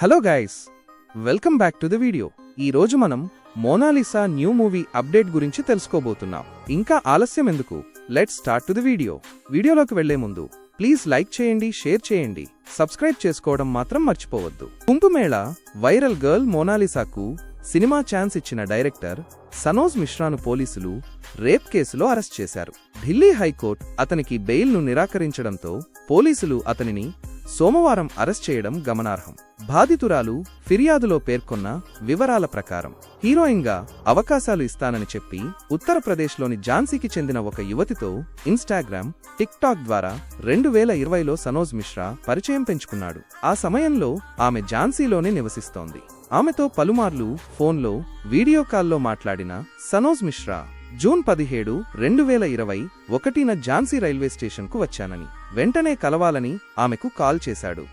Hello guys welcome back to the video ఈ రోజు మనం మోనాలిసా న్యూ మూవీ అప్డేట్ గురించి తెలుసుకోబోతున్నాం. ఇంకా ఆలస్యం ఎందుకు? Let start to the video వీడియోలోకి వెళ్ళే ముందు ప్లీజ్ లైక్ చేయండి షేర్ చేయండి. సబ్స్క్రైబ్ చేసుకోవడం మాత్రం మర్చిపోవద్దు. కుంభమేళ వైరల్ గర్ల్ మోనాలిసాకు సినిమా ఛాన్స్ ఇచ్చిన డైరెక్టర్ సనోజ్ మిశ్రాను పోలీసులు రేప్ కేసులో అరెస్ట్ చేశారు. ఢిల్లీ హైకోర్టు అతనికి బెయిల్ను నిరాకరించడంతో పోలీసులు అతనిని సోమవారం అరెస్ట్ చేయడం గమనార్హం. బాధితురాలు ఫిర్యాదులో పేర్కొన్న వివరాల ప్రకారం హీరోయిన్గా అవకాశాలు ఇస్తానని చెప్పి ఉత్తరప్రదేశ్లోని ఝాన్సీకి చెందిన ఒక యువతితో ఇన్స్టాగ్రామ్ టిక్ టాక్ ద్వారా రెండు వేల ఇరవైలో సనోజ్ మిశ్రా పరిచయం పెంచుకున్నాడు. ఆ సమయంలో ఆమె ఝాన్సీలోనే నివసిస్తోంది. ఆమెతో పలుమార్లు ఫోన్లో వీడియో కాల్లో మాట్లాడిన సనోజ్ మిశ్రా జూన్ పదిహేడు రెండు వేల ఇరవై ఒకటిన ఝాన్సీ రైల్వే స్టేషన్కు వచ్చానని వెంటనే కలవాలని ఆమెకు కాల్ చేశాడు.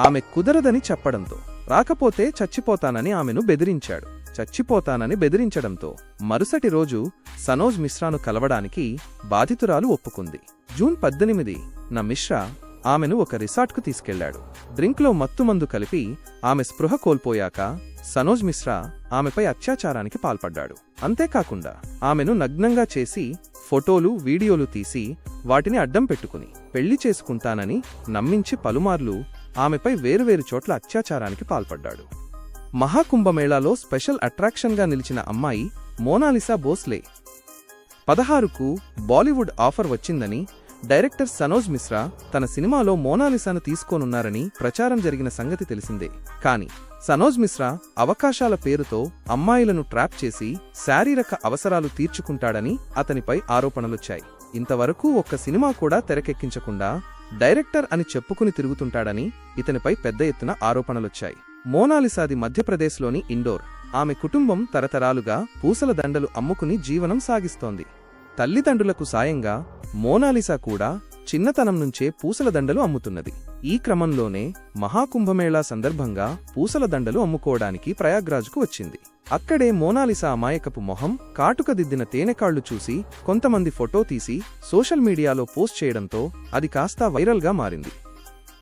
ఆమె కుదరదని చెప్పడంతో రాకపోతే చచ్చిపోతానని ఆమెను బెదిరించాడు. చచ్చిపోతానని బెదిరించడంతో మరుసటి రోజు సనోజ్ మిశ్రాను కలవడానికి బాధితురాలు ఒప్పుకుంది. జూన్ పద్దెనిమిది నా మిశ్రా ఆమెను ఒక రిసార్ట్కు తీసుకెళ్ళాడు డ్రింక్లో మత్తుమందు కలిపి ఆమె స్పృహ కోల్పోయాక సనోజ్ మిశ్రా ఆమెపై అత్యాచారానికి పాల్పడ్డాడు. అంతేకాకుండా ఆమెను నగ్నంగా చేసి ఫోటోలు వీడియోలు తీసి వాటిని అడ్డం పెట్టుకుని పెళ్ళి చేసుకుంటానని నమ్మించి పలుమార్లు ఆమెపై వేరువేరు చోట్ల అత్యాచారానికి పాల్పడ్డాడు. మహాకుంభమేళాలో స్పెషల్ అట్రాక్షన్గా నిలిచిన అమ్మాయి మోనాలిసా బోస్లే పదహారుకు బాలీవుడ్ ఆఫర్ వచ్చిందని డైరెక్టర్ సనోజ్ మిశ్రా తన సినిమాలో మోనాలిసాను తీసుకోనున్నారని ప్రచారం జరిగిన సంగతి తెలిసిందే. కాని సనోజ్ మిశ్రా అవకాశాల పేరుతో అమ్మాయిలను ట్రాప్ చేసి శారీరక అవసరాలు తీర్చుకుంటాడని అతనిపై ఆరోపణలొచ్చాయి. ఇంతవరకు ఒక్క సినిమా కూడా తెరకెక్కించకుండా డైరెక్టర్ అని చెప్పుకుని తిరుగుతుంటాడని ఇతనిపై పెద్ద ఎత్తున ఆరోపణలొచ్చాయి. మోనాలిసాది మధ్యప్రదేశ్లోని ఇండోర్. ఆమె కుటుంబం తరతరాలుగా పూసల దండలు అమ్ముకుని జీవనం సాగిస్తోంది. తల్లిదండ్రులకు సాయంగా మోనాలిసా కూడా చిన్నతనం నుంచే పూసల దండలు అమ్ముతున్నది. ఈ క్రమంలోనే మహాకుంభమేళా సందర్భంగా పూసల దండలు అమ్ముకోవడానికి ప్రయాగ్రాజ్కు వచ్చింది. అక్కడే మోనాలిసా అమాయకపు మొహం కాటుక దిద్దిన తేనెకాళ్ళు చూసి కొంతమంది ఫోటో తీసి సోషల్ మీడియాలో పోస్ట్ చేయడంతో అది కాస్త వైరల్గా మారింది.